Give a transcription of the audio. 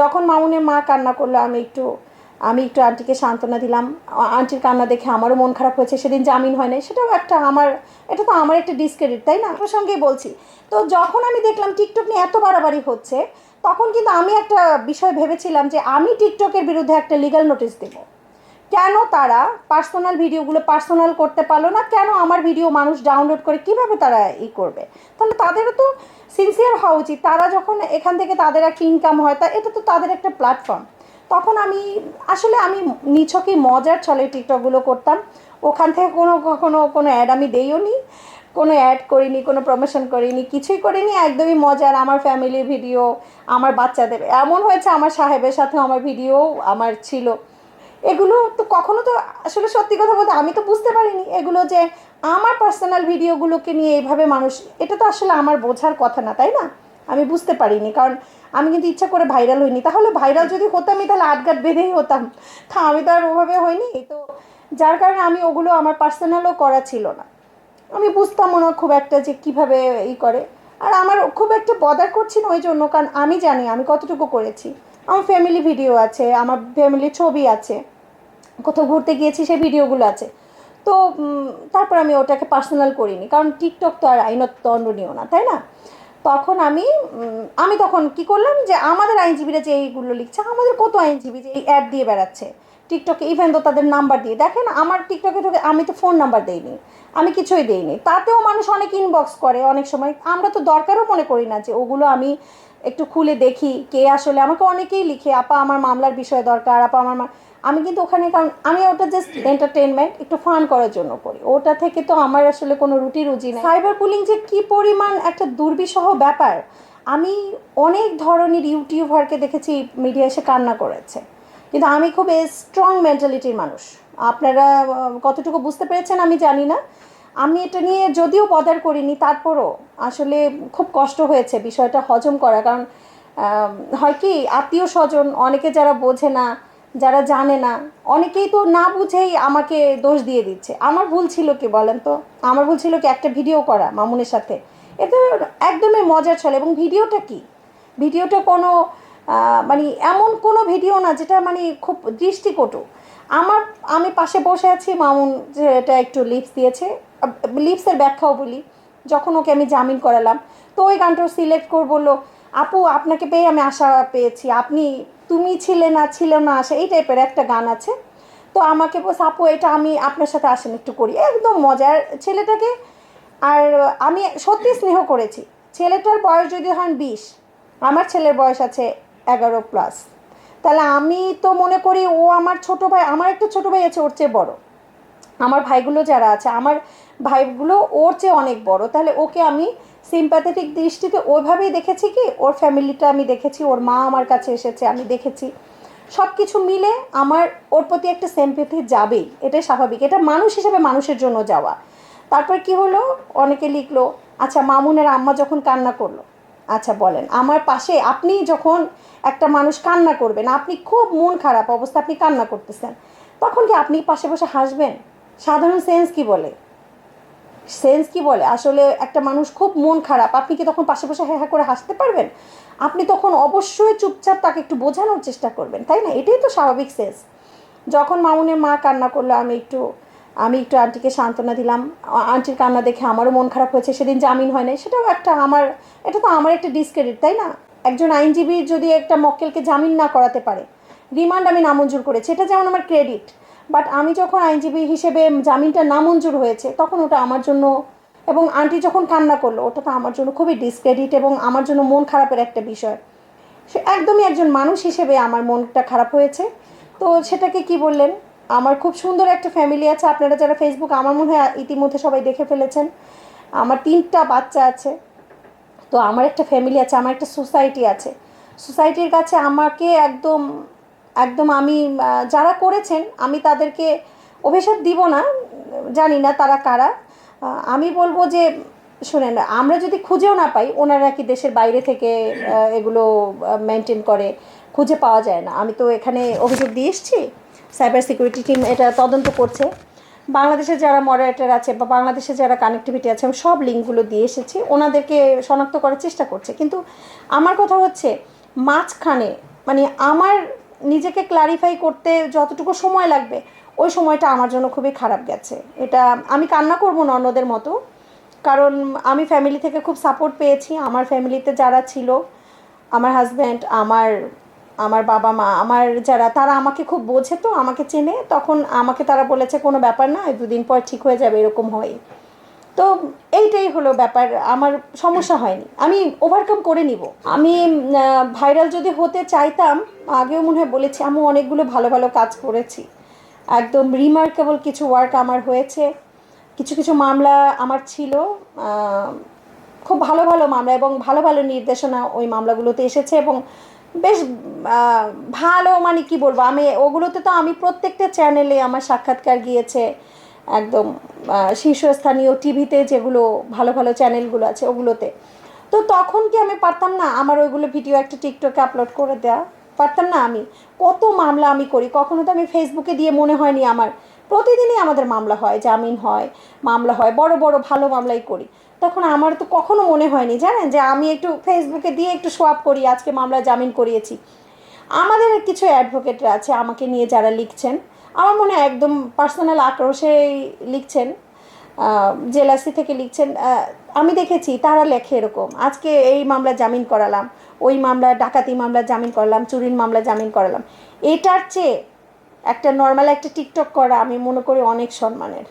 যখন মামুনের মা কান্না করল, আমি একটু আমি একটু আন্টিকে সান্ত্বনা দিলাম। আন্টির কান্না দেখে আমারও মন খারাপ হয়েছে। সেদিন জামিন হয় নাই, সেটাও একটা আমার, এটা তো আমার একটা ডিসক্রেডিট তাই না? প্রসঙ্গেই বলছি। তো যখন আমি দেখলাম টিকটক নিয়ে এত বাড়াবাড়ি হচ্ছে, তখন কিন্তু আমি একটা বিষয় ভেবেছিলাম যে আমি টিকটকের বিরুদ্ধে একটা লিগাল নোটিশ দেবো। কেন তারা পার্সোনাল ভিডিওগুলো পার্সোনাল করতে পারল না? কেন আমার ভিডিও মানুষ ডাউনলোড করে কীভাবে তারা ই করবে? তাহলে তাদেরও তো সিনসিয়ার হওয়া উচিত। তারা যখন এখান থেকে তাদের একটা ইনকাম হয়, তা এটা তো তাদের একটা প্ল্যাটফর্ম তখন আমি, আসলে আমি নিছকই মজার ছলে টিকটকগুলো করতাম। ওখান থেকে কোনো কখনো কোনো অ্যাড আমি দেইও নি। কোনো অ্যাড করিনি, কোনো প্রমোশন করিনি, কিছুই করিনি। একদমই মজার। আমার ফ্যামিলির ভিডিও আমার বাচ্চাদের। এমন হয়েছে, আমার সাহেবের সাথেও আমার ভিডিও আমার ছিল। এগুলো তো কখনো তো আসলে সত্যি কথা বলতে আমি তো বুঝতে পারিনি। এগুলো যে আমার পার্সোনাল ভিডিওগুলোকে নিয়ে এইভাবে মানুষ, এটা তো আসলে আমার বোঝার কথা না, তাই না? আমি বুঝতে পারিনি, কারণ আমি কিন্তু ইচ্ছা করে ভাইরাল হইনি। তাহলে ভাইরাল যদি হতামই, তাহলে আটগাট বেঁধেই হতাম। তা আমি তো আর ওভাবে হইনি। তো যার কারণে আমি ওগুলো আমার পার্সোনালও করা ছিল না। আমি বুঝতাম না খুব একটা যে কীভাবে ই করে। আর আমার খুব একটা বদার করছি না ওই জন্য, কারণ আমি জানি আমি কতটুকু করেছি। আমার ফ্যামিলি ভিডিও আছে, আমার ফ্যামিলির ছবি আছে। কোথাও ঘুরতে গিয়েছি, সেই ভিডিওগুলো আছে। তো তারপর আমি ওটাকে পার্সোনাল করিনি, কারণ টিকটক তো আর আইনত দণ্ডনীয় না, তাই না? তখন আমি আমি তখন কি করলাম যে আমাদের আইনজীবীরা যে এইগুলো লিখছে, আমাদের কত আইনজীবী যে এই অ্যাড দিয়ে বেড়াচ্ছে? টিকটকে ইভেন তো তাদের নাম্বার দিয়ে, দেখেন আমার টিকটকে ঢুকে আমি তো ফোন নাম্বার দেইনি, আমি কিছুই দেইনি। তাতেও মানুষ অনেক ইনবক্স করে অনেক সময়, আমরা তো দরকারও মনে করি না যে ওগুলো আমি একটু খুলে দেখি, কে আসলে আমাকে অনেকেই লিখে, আপা, আমার মামলার বিষয় দরকার, আপা, আমার মা-" আমি কিন্তু ওখানে কারণ আমি ওটা জাস্ট এন্টারটেনমেন্ট একটু ফান করার জন্য করি। ওটা থেকে তো আমার আসলে কোনো রুটি রুজি নেই। সাইবার পুলিং যে কি পরিমাণ একটা দুর্বিষহ ব্যাপার, আমি অনেক ধরনের ইউটিউবারকে দেখেছি মিডিয়া এসে কান্না করেছে। কিন্তু আমি খুব স্ট্রং মেন্টালিটির মানুষ। আপনারা কতটুকু বুঝতে পেরেছেন আমি জানি না। আমি এটা নিয়ে যদিও বদার করিনি, তারপরও আসলে খুব কষ্ট হয়েছে বিষয়টা হজম করা। কারণ হয় কি আত্মীয় স্বজন অনেকে যারা বোঝে না যারা জানে না, অনেকেই তো না বুঝেই আমাকে দোষ দিয়ে দিচ্ছে। আমার ভুল ছিল কি বলেন তো? আমার ভুল ছিল কি একটা ভিডিও করা মামুনের সাথে? এতে একদমই মজার ছলে। এবং ভিডিওটা কি? ভিডিওটা কোনো মানে এমন কোনো ভিডিও না যেটা মানে খুব দৃষ্টিকটু। আমার, আমি পাশে বসে আছি, মামুন যেটা একটু লিপস দিয়েছে। লিপসের ব্যাখ্যাও বলি। যখন ওকে আমি জামিন করালাম, তো ওই গানটাও সিলেক্ট করে বলল আপু, আপনাকে পেয়ে আমি আশা পেয়েছি। আপনি, তুমি ছিলে না, ছিল না আশা এই টাইপের একটা গান আছে। তো আমাকে বলছে, আপু, এটা আমি আপনার সাথে আসেন একটু করি। একদম মজার ছেলেটাকে। আর আমি সত্যি স্নেহ করেছি। ছেলেটার বয়স যদি হন বিশ, আমার ছেলের বয়স আছে এগারো প্লাস তাহলে আমি তো মনে করি ও আমার ছোট ভাই, আমার একটা ছোট ভাই আছে, ওর চেয়ে বড়। আমার ভাইগুলো যারা আছে, আমার ভাইগুলো ওর চেয়ে অনেক বড়। তাহলে ওকে আমি সিম্প্যাথেটিক দৃষ্টিতে ওইভাবেই দেখেছি কি, ওর ফ্যামিলিটা আমি দেখেছি, ওর মা আমার কাছে এসেছে, আমি দেখেছি। সব কিছু মিলে আমার, ওর প্রতি একটা সিম্প্যাথি যাবেই, এটাই স্বাভাবিক। এটা মানুষ হিসেবে মানুষের জন্য যাওয়া। তারপর কি হলো? অনেকে লিখলো আচ্ছা মামুনের আম্মা যখন কান্না করল। আচ্ছা বলেন, আমার পাশে আপনি যখন একটা মানুষ কান্না করবেন, আপনি খুব মন খারাপ অবস্থা আপনি কান্না করতেছেন, তখন কি আপনি পাশে বসে হাসবেন? সাধারণ সেন্স কি বলে? সেন্স কি বলে? আসলে একটা মানুষ খুব মন খারাপ। আপনি কি তখন পাশে বসে হ্যাঁ হ্যাঁ করে হাসতে পারবেন? আপনি তখন অবশ্যই চুপচাপ তাকে একটু বোঝানোর চেষ্টা করবেন, তাই না? এটাই তো স্বাভাবিক সেন্স। যখন মামুনের মা কান্না করল, আমি একটু আমি একটু আন্টিকে সান্ত্বনা দিলাম। আন্টির কান্না দেখে আমারও মন খারাপ হয়েছে। সেদিন জামিন হয় নাই, সেটাও একটা আমার, এটা তো আমার একটা ডিসক্রেডিট তাই না? একজন আইনজীবী যদি একটা মক্কেলকে জামিন না করাতে পারে, রিমান্ড আমি নামঞ্জুর করেছি। এটা যেমন আমার ক্রেডিট বাট আমি যখন আইনজীবী হিসেবে জামিনটা নামঞ্জুর হয়েছে, তখন ওটা আমার জন্য এবং আন্টি যখন কান্না করল, ওটা তো আমার জন্য খুবই ডিসক্রেডিট এবং আমার জন্য মন খারাপের একটা বিষয়। সে একদমই একজন মানুষ হিসেবে আমার মনটা খারাপ হয়েছে। তো সেটাকে কি বললেন? আমার খুব সুন্দর একটা ফ্যামিলি আছে। আপনারা যারা ফেসবুক আমার মনে হয় ইতিমধ্যে সবাই দেখে ফেলেছেন। আমার তিনটা বাচ্চা আছে। তো আমার একটা ফ্যামিলি আছে, আমার একটা সোসাইটি আছে। সোসাইটির কাছে আমাকে একদম একদম আমি যারা করেছেন, আমি তাদেরকে অভিশাপ দিব না, জানি না তারা কারা। আমি বলব যে, শুনেন, আমরা যদি খুঁজেও না পাই, ওনারা কি দেশের বাইরে থেকে এগুলো মেনটেন করে, খুঁজে পাওয়া যায় না। আমি তো এখানে অভিযোগ দিয়ে এসেছি সাইবার সিকিউরিটি টিম এটা তদন্ত করছে। বাংলাদেশে যারা মডারেটর আছে বা বাংলাদেশে যারা কানেক্টিভিটি আছে, আমি সব লিঙ্কগুলো দিয়ে এসেছি, ওনাদেরকে শনাক্ত করার চেষ্টা করছে। কিন্তু আমার কথা হচ্ছে, মাঝখানে মানে আমার নিজেকে ক্লারিফাই করতে যতটুকু সময় লাগবে, ওই সময়টা আমার জন্য খুবই খারাপ গেছে। এটা আমি কান্না করব না অন্যদের মতো, কারণ আমি ফ্যামিলি থেকে খুব সাপোর্ট পেয়েছি। আমার ফ্যামিলিতে যারা ছিল, আমার হাজব্যান্ড আমার আমার বাবা মা, আমার যারা, তারা আমাকে খুব বোঝে তো, আমাকে চেনে। তখন আমাকে তারা বলেছে, কোনো ব্যাপার না, দুদিন পর ঠিক হয়ে যাবে, এরকম হয়। তো এইটাই হলো ব্যাপার, আমার সমস্যা হয়নি। আমি ওভারকাম করে নিব। আমি ভাইরাল যদি হতে চাইতাম, আগেও মনে হয় বলেছি আমি অনেকগুলো ভালো ভালো কাজ করেছি। একদম রিমার্কেবল কিছু ওয়ার্ক আমার হয়েছে। কিছু কিছু মামলা আমার ছিল খুব ভালো ভালো মামলা এবং ভালো ভালো নির্দেশনা ওই মামলাগুলোতে এসেছে এবং বেশ ভালো মানে কি বলব, আমি ওগুলোতে তো আমি প্রত্যেকটা চ্যানেলে আমার সাক্ষাৎকার গিয়েছে। একদম শীর্ষস্থানীয় টিভিতে যেগুলো ভালো ভালো চ্যানেলগুলো আছে ওগুলোতে। তো তখন কি আমি পারতাম না আমার ওইগুলো ভিডিও একটা টিকটকে আপলোড করে দেওয়া পারতাম না আমি। কত মামলা আমি করি? কখনো তো আমি ফেসবুকে দিয়ে মনে হয়নি আমার। প্রতিদিনই আমাদের মামলা হয়, জামিন হয়, মামলা হয়, বড় বড় ভালো মামলাই করি। তখন আমার তো কখনো মনে হয়নি, জানেন? যে আমি একটু ফেসবুকে দিয়ে একটু সোয়াপ করি, আজকে মামলা জামিন করিয়েছি। আমাদের কিছু অ্যাডভোকেটরা আছে, আমাকে নিয়ে যারা লিখছেন আমার মনে হয় একদম পার্সোনাল আক্রোশে লিখছেন জেলাসি থেকে লিখছেন আমি দেখেছি তারা লেখে এরকম, আজকে এই মামলা জামিন করালাম, ওই মামলা, ডাকাতি মামলা জামিন করালাম, চুরির মামলা জামিন করালাম, এটার চেয়ে একটা নর্মাল একটা টিকটক করা আমি মনে করি অনেক সম্মানের।